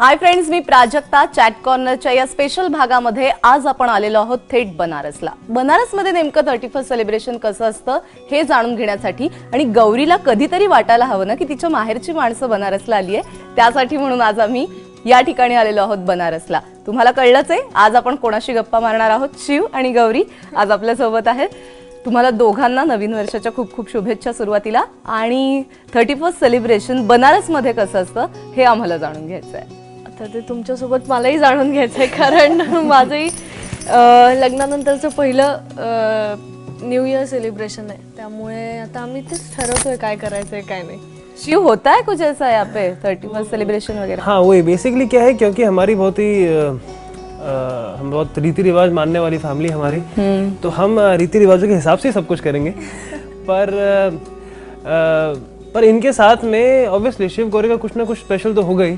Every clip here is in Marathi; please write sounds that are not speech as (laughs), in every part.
हाय फ्रेंड्स मी प्राजक्ता. चॅट कॉर्नरच्या या स्पेशल भागामध्ये आज आपण आलेलो आहोत थेट बनारसला. बनारसमध्ये नेमकं थर्टी फर्स्ट सेलिब्रेशन कसं असतं हे जाणून घेण्यासाठी आणि गौरीला कधीतरी वाटायला हवं ना की तिच्या माहेरची माणसं बनारसला आली आहे. त्यासाठी म्हणून आज आम्ही या ठिकाणी आलेलो आहोत बनारसला. तुम्हाला कळलंच आहे आज आपण कोणाशी गप्पा मारणार आहोत? शिव आणि गौरी आज आपल्यासोबत आहेत. तुम्हाला दोघांना नवीन वर्षाच्या खूप खूप शुभेच्छा सुरुवातीला. आणि थर्टी फर्स्ट सेलिब्रेशन बनारसमध्ये कसं असतं हे आम्हाला जाणून घ्यायचं आहे आता ते तुमच्यासोबत मलाही जाणून घ्यायचं आहे कारण माझंही लग्नानंतरचं पहिलं न्यू इयर सेलिब्रेशन आहे. त्यामुळे आता आम्ही तेच ठरवतोय काय करायचं आहे काय नाही. शिव होता है कुछ ऐसा यहाँ पे थर्टी फर्स्ट सेलिब्रेशन वगैरह हाँ वही. बेसिकली क्या है क्योंकि हमारी बहुत ही हम बहुत रीति रिवाज मानने वाली फैमिली हमारी। तो हम रीति रिवाजों के हिसाब से सब कुछ करेंगे। पर अ, अ, पर इनके साथ में ऑब्वियसली शिव गौरी का कुछ ना कुछ स्पेशल तो होगा ही।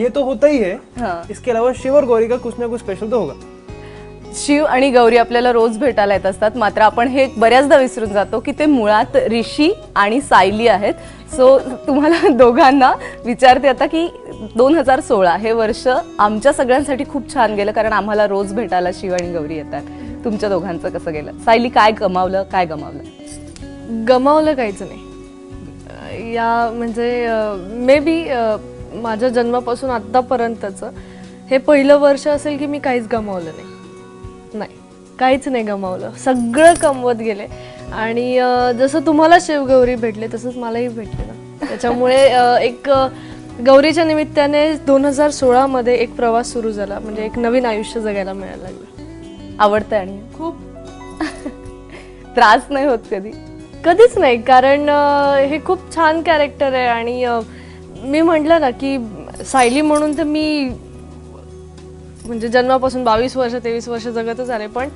ये तो होता ही है। हाँ. इसके अलावा शिव और गौरी का कुछ ना कुछ स्पेशल तो होगा। शिव आणि गौरी आपल्याला रोज भेटायला येत असतात. मात्र आपण हे बऱ्याचदा विसरून जातो की ते मुळात ऋषी आणि सायली आहेत. सो तुम्हाला (laughs) दोघांना विचारते आता की दोन हजार सोळा हे वर्ष आमच्या सगळ्यांसाठी खूप छान गेलं कारण आम्हाला रोज भेटायला शिव आणि गौरी येतात. तुमच्या दोघांचं कसं गेलं? सायली काय गमावलं काय गमावलं? गमावलं काहीच नाही. या म्हणजे मे बी माझ्या जन्मापासून आत्तापर्यंतचं हे पहिलं वर्ष असेल की मी काहीच गमावलं नाही. नाही काहीच नाही गमावलं. सगळं कमवत गेले. आणि जसं तुम्हाला शिवगौरी भेटले तसंच मलाही भेटले ना. त्याच्यामुळे एक गौरीच्या निमित्ताने दोन हजार सोळामध्ये एक प्रवास सुरू झाला. म्हणजे एक नवीन आयुष्य जगायला मिळायला लागलं. आवडतं आणि खूप (laughs) त्रास नाही होत कधी. कधीच नाही. कारण अं, हे खूप छान कॅरेक्टर आहे आणि अं, मी म्हटलं ना की सायली म्हणून तर मी म्हणजे जन्मापासून बावीस वर्ष तेवीस वर्ष जगतच आले. पण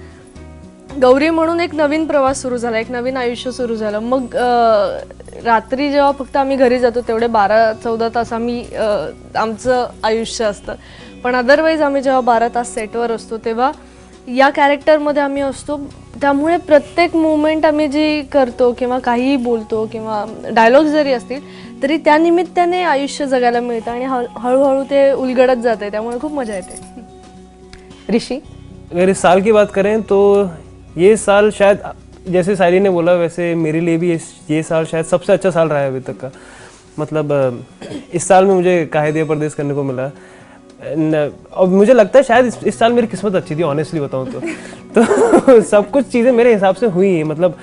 गौरी म्हणून एक नवीन प्रवास सुरू झाला एक नवीन आयुष्य सुरू झालं. मग अं, रात्री जेव्हा फक्त आम्ही घरी जातो तेवढे बारा चौदा तास आम्ही अं, आमचं आयुष्य असतं. पण अदरवाईज आम्ही जेव्हा बारा तास सेटवर असतो तेव्हा या कॅरेक्टरमध्ये आम्ही असतो त्यामुळे प्रत्येक मुवमेंट आम्ही जी करतो किंवा काहीही बोलतो किंवा डायलॉग जरी असतील तरी त्या निमित्ताने आयुष्य जगायला मिळतं आणि हळ- हळूहळू ते उलगडत जाते त्यामुळे खूप मजा येते. ऋषी? अगर इस साल की बात करें तो ये साल शायद जैसे सायली ने बोला वैसे मेरे लिए भी इस ये साल शायद सबसे अच्छा साल रहा है अभी तक का। मतलब इस साल में मुझे कायदे परदेश करने को मिला। और मुझे लगता है शायद इस, इस साल मेरी किस्मत अच्छी थी ऑनेस्टली बताऊँ तो। (laughs) तो सब कुछ चीज़ें मेरे हिसाब से हुई हैं मतलब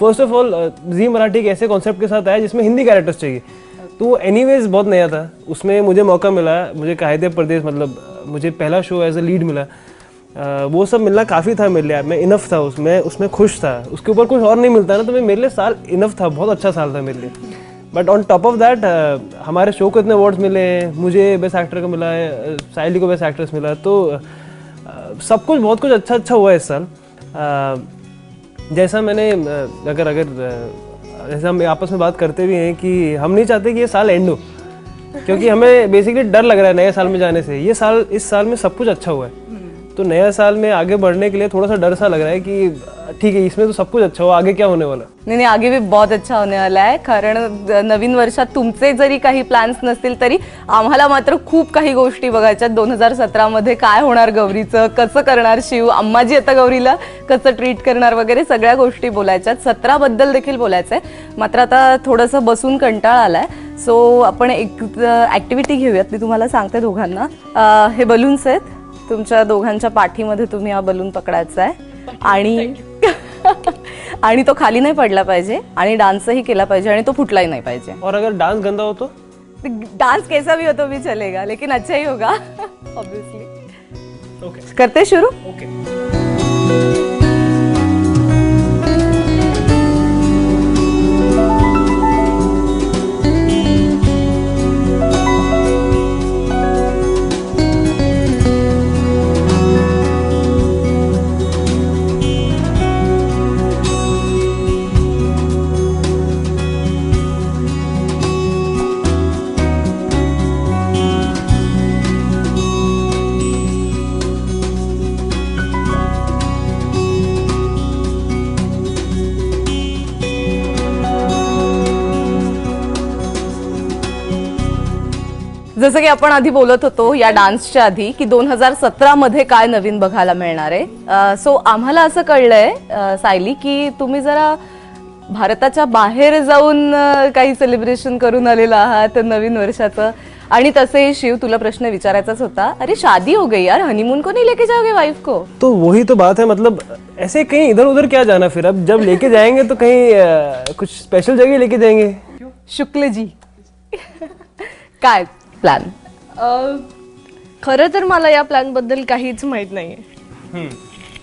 first of all ji Marathi एक ऐसे कॉन्सेप्ट के साथ आया जिसमें हिंदी कैरेक्टर्स चाहिए। तो वो एनीवेज बहुत नया था। उसमें मुझे मौका मिला मुझे कायदे परदेश मतलब मुझे पहला शो एज अ लीड मिला। वो सब मिलना काफ़ी था मेरे लिए मैं इनफ था उसमें उसमें खुश था। उसके ऊपर कुछ और नहीं मिलता ना तो मैं मेरे लिए साल इनफ था बहुत अच्छा साल था मेरे लिए। But on top of that हमारे शो को इतने अवार्ड्स मिले हैं मुझे बेस्ट एक्टर को मिला है अ, सायली को बेस्ट एक्ट्रेस मिला तो अ, सब कुछ बहुत कुछ अच्छा अच्छा हुआ है इस साल। अ, जैसा मैंने अ, अगर अगर अ, जैसे हम आपस में बात करते भी हैं कि हम नहीं चाहते कि ये साल एंड हो क्योंकि हमें बेसिकली डर लग रहा है नए साल में जाने से। ये साल इस साल में सब कुछ अच्छा हुआ है। तो नया साल में आगे बढ़ने के लिए थोड़ा सा डर सा लग रहा है कि ठीक है इसमें तो सब कुछ अच्छा हो आगे क्या होने वाला? नाही नाही आगे भी बहुत अच्छा होने वाला आहे कारण नवीन वर्षात तुमचे जरी काही प्लॅन्स नसतील तरी आम्हाला मात्र खूप काही गोष्टी बघायच्या. दोन हजार सतरामध्ये काय होणार गौरीचं कसं करणार शिव अम्माजी आता गौरीला कसं ट्रीट करणार वगैरे सगळ्या गोष्टी बोलायच्यात. सतराबद्दल देखील बोलायचं आहे मात्र आता थोडंसं बसून कंटाळा आलाय. सो आपण एक ऍक्टिव्हिटी घेऊयात. मी तुम्हाला सांगते दोघांना. अं, हे बलून्स आहेत. तुमच्या दोघांच्या पाठीमध्ये तुम्ही हा बलून पकडायचा आहे. आणि (laughs) आणि तो खाली नाही पडला पाहिजे आणि डान्सही केला पाहिजे आणि तो फुटलाही नाही पाहिजे. और अगर डांस गंदा हो तो डांस कैसा भी हो तो भी चलेगा लेकिन अच्छा ही होगा (laughs) ऑब्वियसली ओके करते शुरू? ओके जसं की आपण आधी बोलत होतो या डान्सच्या आधी की दोन हजार सतरा मध्ये काय नवीन बघायला मिळणार आहे. सो आम्हाला असं कळलंय सायली की तुम्ही जरा भारताच्या बाहेर जाऊन काही सेलिब्रेशन करून आलेला आहात नवीन वर्षाचं. आणि तसे शिव तुला प्रश्न विचारायचाच होता. अरे शादी हो गई यार हनीमून को नहीं लेके जाओगे वाइफ को? तो वही तो बात है मतलब ऐसे कहीं इधर उधर क्या जाना फिर? अब जब लेके जाएंगे तो कहीं कुछ स्पेशल जगह लेके जाएंगे। शुक्लजी (laughs) काय? प्लॅन अ, खरं तर मला या प्लॅनबद्दल काहीच माहीत नाहीये.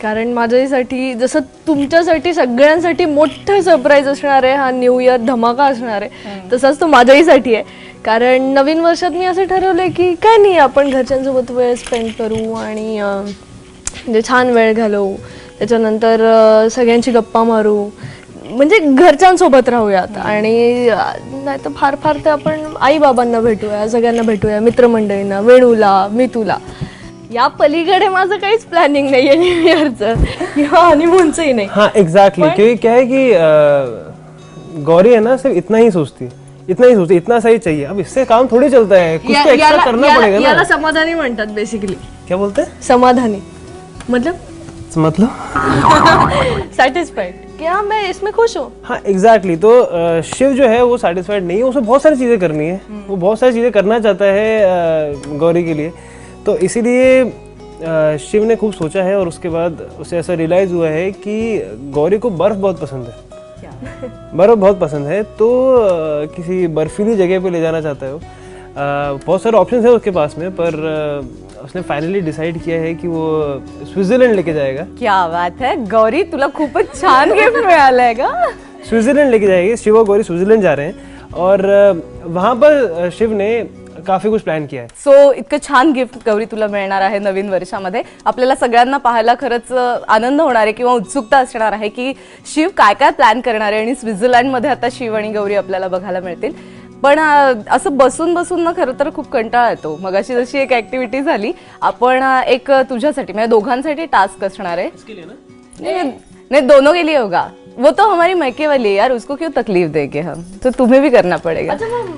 कारण माझ्यासाठी जसं तुमच्यासाठी सगळ्यांसाठी मोठं सरप्राईज असणार आहे हा न्यू इयर धमाका असणार आहे तसाच तो माझ्याहीसाठी आहे. कारण नवीन वर्षात मी असं ठरवलंय की काय नाही आपण घरच्यांसोबत वेळ स्पेंड करू आणि म्हणजे छान वेळ घालवू. त्याच्यानंतर सगळ्यांची गप्पा मारू. म्हणजे घरच्यांसोबत राहूयात. आणि नाही तर फार फार तर आपण आई बाबांना भेटूया सगळ्यांना भेटूया मित्रमंडळींना वेणूला मितूला. या पलीकडे माझं काहीच प्लॅनिंग नाहीये न्यू इयरचं किंवा हनीमूनचंही नाही. हाँ एग्जैक्टली क्योंकि क्या है कि अ, गौरी है ना सिर्फ इतना ही सोचती इतना ही सोचती इतना सही चाहिए। अब इससे काम थोड़ी चलता है। कुछ या- तो एक्स्ट्रा याला- करना याला- पड़ेगा याला ना समाधानी म्हणतात बेसिकली क्या बोलते हैं? समाधानी. मतलब? मतलब? (laughs) सैटिस्फाइड क्या मैं इसमें खुश हूँ? हाँ एग्जैक्टली तो अ, शिव जो है वो सेटिस्फाइड नहीं है। उसे बहुत सारी चीज़ें करनी है। वो बहुत सारी चीज़ें करना चाहता है गौरी के लिए। तो इसीलिए शिव ने खूब सोचा है और उसके बाद उसे ऐसा रियलाइज़ हुआ है कि गौरी को बर्फ़ बहुत पसंद है। बर्फ़ बहुत पसंद है तो किसी बर्फीली जगह पे ले जाना चाहता है वो। बहुत सारे ऑप्शन है उसके पास में पर उसने फाइनली डिसाइड किया है कि वो स्विट्ज़रलैंड लेके जाएगा। क्या बात है? गौरी तुला खूपच छान गिफ्ट मिळालंय का स्विट्जरलैंड लेके जाएंगे। शिव और गौरी स्विट्जरलैंड जा रहे हैं। और वहाँ पर शिव ने काफ़ी कुछ प्लान किया है। सो इतकं छान गिफ्ट गौरी तुला मिळणार आहे नवीन वर्षामध्ये. आपल्याला सगळ्यांना पाहायला खरंच आनंद होणार आहे किंवा उत्सुकता असणार आहे की शिव काय काय प्लॅन करणार आहे आणि स्वित्झर्लंडमध्ये आता शिव आणि गौरी आपल्याला बघायला मिळतील. पण असं बसून बसून ना खरं तर खूप कंटाळा येतो. मग अशी जशी एक ऍक्टिव्हिटी झाली आपण एक तुझ्यासाठी म्हणजे दोघांसाठी टास्क असणार आहे. नहीं नहीं दोनों के लिए होगा. वो तो हमारी मैके वाली है यार उसको क्यों तकलीफ देंगे हम? तो तुम्हें भी करना पड़ेगा.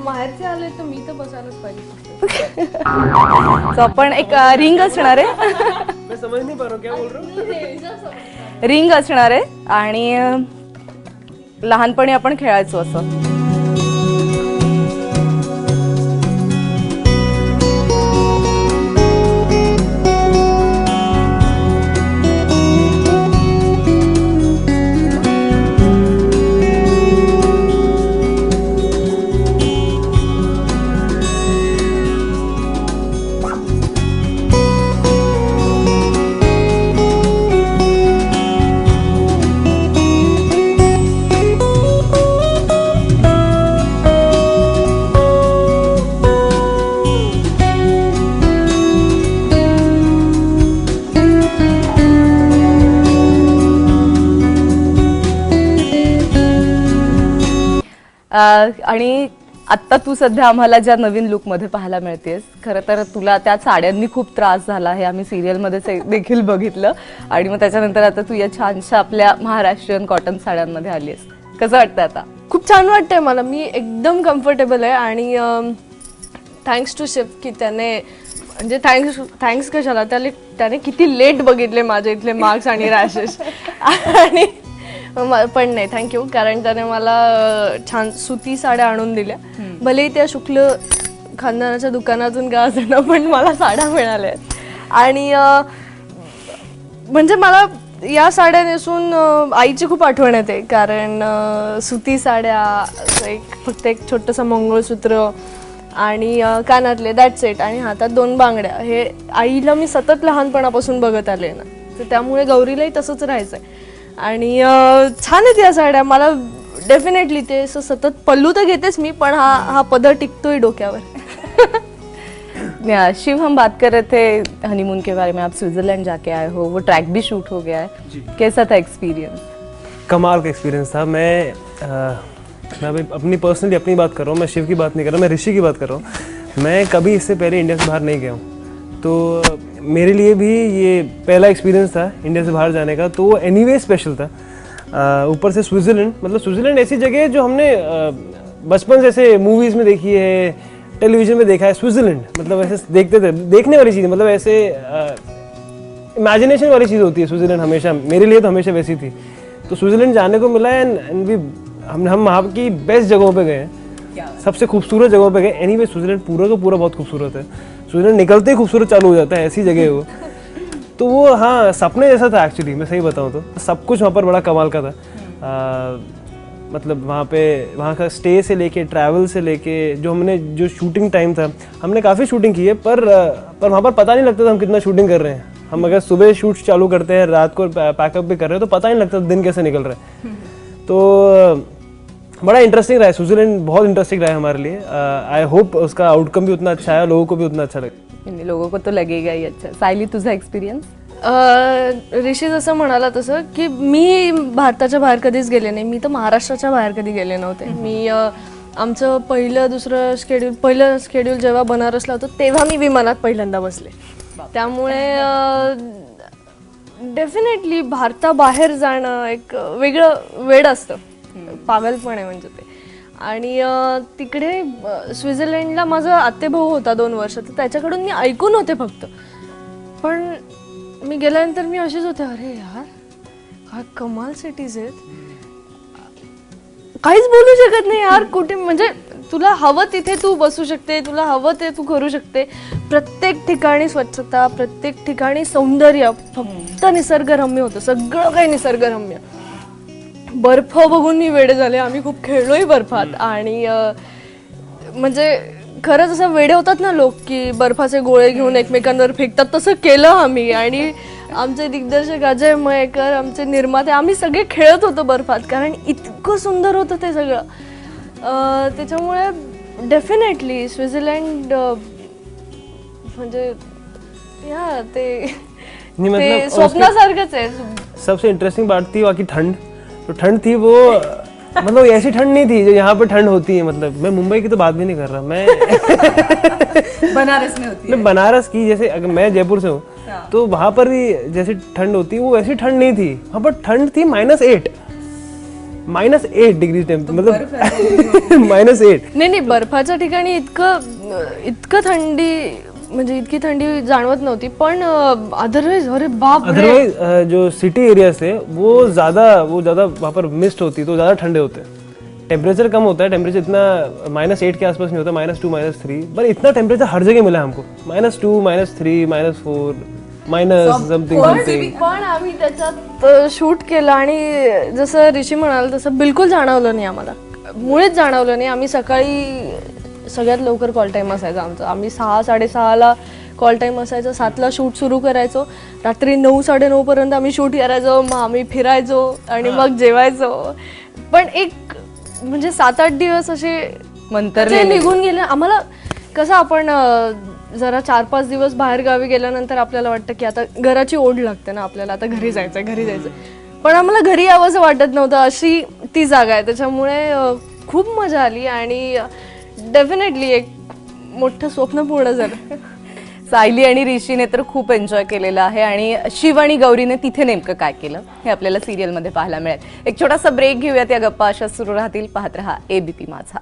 बाहेरचे आले तर मी तर बसायलाच पाहिजे. (laughs) तो आपण एक रिंग असणार आहे. मैं समझ नहीं पा रहा हूँ क्या बोल (laughs) रहा हूँ? रिंग असणार आहे. आणि लहानपणी आपण खेळायचो असं. आणि आत्ता तू सध्या आम्हाला ज्या नवीन लुकमध्ये पाहायला मिळतेस खरं तर तुला त्या साड्यांनी खूप त्रास झाला हे आम्ही सिरियलमध्ये देखील बघितलं. आणि मग त्याच्यानंतर आता तू या छानशा आपल्या महाराष्ट्रीयन कॉटन साड्यांमध्ये आलीस कसं वाटतं आता? खूप छान वाटतंय मला. मी एकदम कम्फर्टेबल आहे आणि थँक्स टू शिव की त्याने म्हणजे थँक्स थँक्स कशाला? त्याने त्याने किती लेट बघितले माझे इथले मार्क्स आणि रॅशेस (laughs) आणि पण नाही थँक्यू कारण त्याने मला छान सुती साड्या आणून दिल्या. भलेही त्या शुक्ल खानदानाच्या दुकानातून का असेना (laughs) पण मला साड्या मिळाल्या. आणि म्हणजे मला या साड्या नेसून आईची खूप आठवण येते. कारण सुती साड्या एक फक्त एक छोटंसं मंगळसूत्र आणि कानातले दॅट सेट आणि हातात दोन बांगड्या. हे आईला मी सतत लहानपणापासून बघत आले ना. तर त्यामुळे गौरीलाही तसंच राहायचंय. आणि अं, छान आहेत या साड्या. मला डेफिनेटली ते असं सतत पल्लू तर घेतेच मी पण हा हा पदर टिकतोय डोक्यावर. या, शिव हम बात कर रहे थे हनीमून के बारे में. आप स्विट्जरलैंड जाके आए हो. वो ट्रैक भी शूट हो गया है. कैसा था एक्सपीरियंस कमाल का एक्सपीरियंस था. मैं अ, मैं अभी अपनी पर्सनली अपनी बात कर रहा हूँ. मैं शिव की बात नहीं कर रहा मैं ऋषि की बात कर रहा हूँ. मैं कभी इससे पहले इंडिया से बाहर नहीं गया हूँ. तो मेरे लिए भी ये पहला एक्सपीरियंस था इंडिया से बाहर जाने का तो वो एनी स्पेशल था। ऊपर से स्विट्ज़रलैंड मतलब स्विट्ज़रलैंड ऐसी जगह है जो हमने बचपन से ऐसे मूवीज़ में देखी है टेलीविज़न में देखा है स्विट्जरलैंड मतलब ऐसे देखते थे देखने वाली चीज़ मतलब ऐसे इमेजिनेशन वाली चीज़ होती है स्विट्जरलैंड हमेशा मेरे लिए तो हमेशा वैसी थी। तो स्विट्जरलैंड जाने को मिला एंड एंड भी हम हम वहाँ की बेस्ट जगहों पे गए। हैं सबसे खूबसूरत जगहों पे गए। एनी वे स्विट्जरलैंड पूरा का पूरा बहुत खूबसूरत है। स्विट्जरलैंड निकलते ही खूबसूरत चालू हो जाता है, ऐसी जगह वो। तो वो हाँ सपने जैसा था एक्चुअली मैं सही बताऊँ तो। सब कुछ वहाँ पर बड़ा कमाल का था। मतलब वहाँ पे, वहाँ का स्टे से लेके ट्रैवल से लेके, जो हमने, जो शूटिंग टाइम था, हमने काफ़ी शूटिंग की है, पर पर वहाँ पर पता नहीं लगता था हम कितना शूटिंग कर रहे हैं। हम अगर सुबह शूट चालू करते हैं, रात को पैकअप भी कर रहे हैं तो पता नहीं लगता दिन कैसे निकल रहा है। तो बड़ा इंटरेस्टिंग रहा है। स्विट्जरलैंड बहुत इंटरेस्टिंग रहा है हमारे लिए। आई होप उसका आउटकम भी उतना अच्छा है लोगों को भी उतना अच्छा लगे। इन लोगों को तो लगेगा ही अच्छा। सायली तुझा एक्सपिरियन्स ऋषी जसं म्हणाला तसं की मी भारताच्या बाहेर कधीच गेले नाही. मी तर महाराष्ट्राच्या बाहेर कधी गेले नव्हते. मी आमचं पहिलं दुसरं शेड्यूल पहिलं शेड्यूल जेव्हा बनारसला होतं तेव्हा मी विमानात पहिल्यांदा बसले. त्यामुळे डेफिनेटली भारताबाहेर जाणं एक वेगळं वेड असतं. पागलपण आहे म्हणजे ते. आणि तिकडे स्वित्झर्लंडला माझा आत्तेभाऊ होता दोन वर्ष तर त्याच्याकडून मी ऐकून होते फक्त. पण मी गेल्यानंतर मी अशीच होते अरे यार काय कमाल सिटीज आहेत. काहीच बोलू शकत नाही यार कुठे म्हणजे तुला हवं तिथे तू बसू शकते तुला हवं ते तू करू शकते. प्रत्येक ठिकाणी स्वच्छता प्रत्येक ठिकाणी सौंदर्य फक्त निसर्गरम्य होतं सगळं काही निसर्गरम्य. बर्फ बघून मी वेडे झाले. आम्ही खूप खेळलोय बर्फात. आणि म्हणजे खरंच असं वेडे होतात ना लोक की बर्फाचे गोळे घेऊन एकमेकांवर फेकतात. तसं केलं आम्ही. आणि आमचे दिग्दर्शक अजय मयेकर आमचे निर्माते आम्ही सगळे खेळत होतो बर्फात. कारण इतकं सुंदर होतं ते सगळं. त्याच्यामुळे डेफिनेटली स्वित्झर्लंड म्हणजे या ते स्वप्नासारखंच आहे. सबसे इंटरेस्टिंग बात थी वहाँ की ठंड तो ठंड थी वो मतलब ऐसी ठंड नहीं थी जो यहाँ पर ठंड होती है मतलब। मैं मुंबई की तो बात भी नहीं कर रहा मैं (laughs) बनारस में होती मैं बनारस की जैसे अगर मैं जयपुर से हूँ तो वहाँ पर भी जैसी ठंड होती है वो वैसी ठंड नहीं थी। वहाँ पर ठंड थी minus eight minus eight degree temp मतलब माइनस एट नाही नाही बर्फाच्या ठिकाणी इतकं इतकं थंडी म्हणजे इतकी थंडी जाणवत नव्हती पण अदरवाईज अरे बाप रे! अदरवाइज जो सिटी एरियाज थे वो ज़्यादा वो ज़्यादा वहाँ पर मिस्ट होती तो ज़्यादा ठंडे होते. टेम्परेचर कम होता है टेम्परेचर इतना माइनस एट के आसपास नहीं होता माइनस टू माइनस थ्री पर इतना टेम्परेचर हर जगह मिला हमको. Minus two minus three minus four minus something something पण आम्ही त्याच्यात शूट केलं आणि जसं ऋषी म्हणाल तसं बिलकुल जाणवलं नाही आम्हाला. मुळेच जाणवलं नाही. आम्ही सकाळी सगळ्यात लवकर कॉल टाईम असायचा आमचा. आम्ही सहा साडेसहाला कॉल टाईम असायचा. सातला शूट सुरू करायचो. रात्री नऊ साडेनऊ पर्यंत आम्ही शूट करायचो. मग आम्ही फिरायचो आणि मग जेवायचो. पण एक म्हणजे सात आठ दिवस असे मंतरलेले. ते निघून गेले. आम्हाला कसं आपण जरा चार पाच दिवस बाहेर गावी गेल्यानंतर आपल्याला वाटतं की आता घराची ओढ लागते ना आपल्याला. आता घरी जायचं घरी जायचं पण आम्हाला घरी यावंसं वाटत नव्हतं. अशी ती जागा आहे. त्याच्यामुळे खूप मजा आली आणि डेफिनेटली एक मोठं स्वप्न पूर्ण झालं. सायली आणि ऋषीने तर खूप एन्जॉय केलेलं आहे आणि शिव आणि गौरीने तिथे नेमकं काय केलं हे आपल्याला सिरियलमध्ये पाहायला मिळेल. एक छोटासा ब्रेक घेऊयात या गप्पा अशा सुरू राहतील. पाहत रहा एबीपी माझा.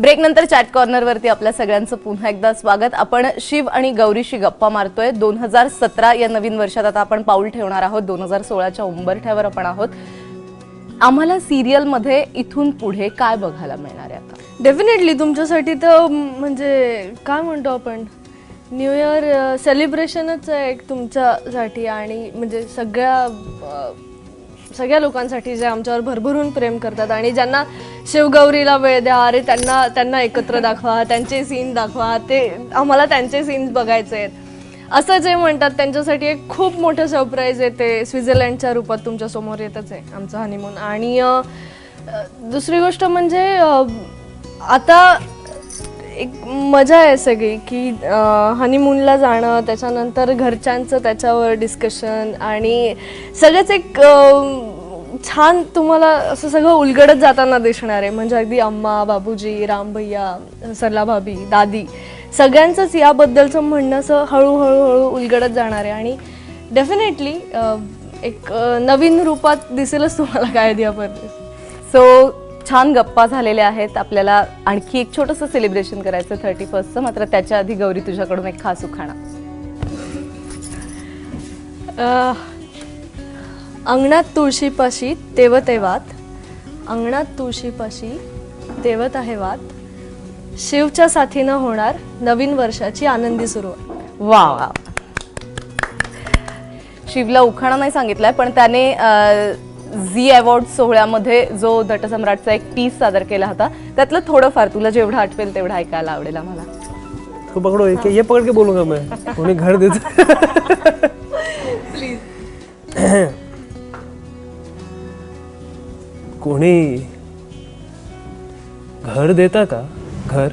ब्रेक नंतर चॅट कॉर्नरवरती आपल्या सगळ्यांचं पुन्हा एकदा स्वागत. आपण शिव आणि गौरीशी गप्पा मारतोय. दोन हजार सतरा या नवीन वर्षात आता आपण पाऊल ठेवणार आहोत. दोन हजार सोळाच्या उंबरठ्यावर आपण आहोत. आम्हाला सिरियलमध्ये इथून पुढे काय बघायला मिळणार आहे आता? डेफिनेटली तुमच्यासाठी तर म्हणजे काय म्हणतो आपण? न्यू इयर सेलिब्रेशनच आहे एक तुमच्यासाठी आणि म्हणजे सगळ्या अ, सगळ्या लोकांसाठी जे आमच्यावर भरभरून प्रेम करतात आणि ज्यांना शिवगौरीला वेळ द्या अरे त्यांना त्यांना एकत्र दाखवा त्यांचे सीन दाखवा ते आम्हाला त्यांचे सीन्स बघायचे आहेत. असं जे म्हणतात त्यांच्यासाठी एक खूप मोठं सरप्राईज आहे ते स्वित्झर्लंडच्या रूपात तुमच्यासमोर येतच आहे आमचं हनीमून आणि दुसरी गोष्ट म्हणजे आता एक मजा आहे सगळी की हनीमूनला जाणं त्याच्यानंतर घरच्यांचं त्याच्यावर डिस्कशन आणि सगळंच एक छान तुम्हाला असं सगळं उलगडत जाताना दिसणार आहे. म्हणजे अगदी अम्मा बाबूजी राम भैया सरला भाभी दादी. सगळ्यांचंच याबद्दलचं म्हणणं असं हळूहळू हळू उलगडत जाणार आहे. आणि डेफिनेटली एक नवीन रूपात दिसेलच तुम्हाला काय दिया परदेश सो छान गप्पा झालेल्या आहेत. आपल्याला आणखी एक छोटंसं सेलिब्रेशन करायचं थर्टी फर्स्टचं मात्र त्याच्या आधी गौरी तुझ्याकडून एक खास उखाणा. अंगणात तुळशीपाशी तेवत आहे वात. अंगणात तुळशीपाशी तेवत आहे वात. शिवच्या साथीनं होणार नवीन वर्षाची आनंदी सुरुवात. वा वा. शिवला उखाणा नाही सांगितलाय पण त्याने झी अवॉर्ड सोहळ्यामध्ये जो नटसम्राटचा एक पीस सादर केला होता त्यातलं थोडंफार तुला जेवढं आठवेल तेवढं ऐकायला आवडेल आम्हाला. तो पकड़ो ये पकड़ के बोलूंगा मैं उन्हें घर देते कोणी घर देता का? घर?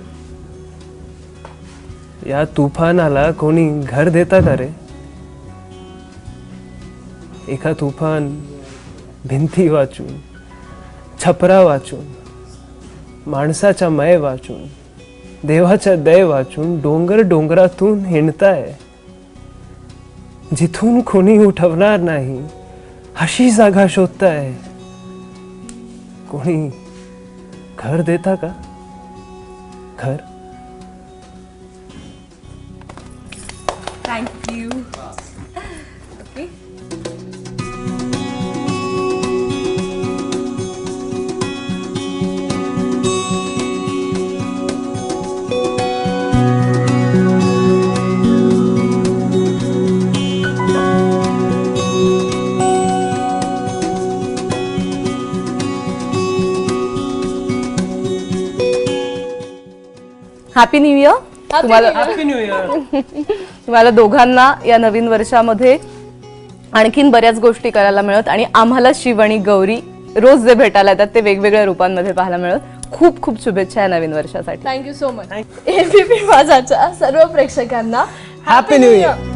या तुफानाला कोणी घर देता का रे एका तुफान भिंती वाचून छपरा वाचून माणसाच्या मय वाचून देवाच्या दय वाचून डोंगर डोंगरातून हिंडताय. जिथून कोणी उठवणार नाही अशी जागा शोधताय. कोणी घर देता का? घर। Thank you okay happy new year तुम्हाला हॅपी न्यू इयर तुम्हाला दोघांना या नवीन वर्षामध्ये आणखीन बऱ्याच गोष्टी करायला मिळत आणि आम्हाला शिव आणि गौरी रोज जे भेटायला येतात ते वेगवेगळ्या रूपांमध्ये पाहायला मिळत. खूप खूप शुभेच्छा या नवीन वर्षासाठी. Thank you so much ABP माझाच्या सर्व प्रेक्षकांना हॅपी न्यू इयर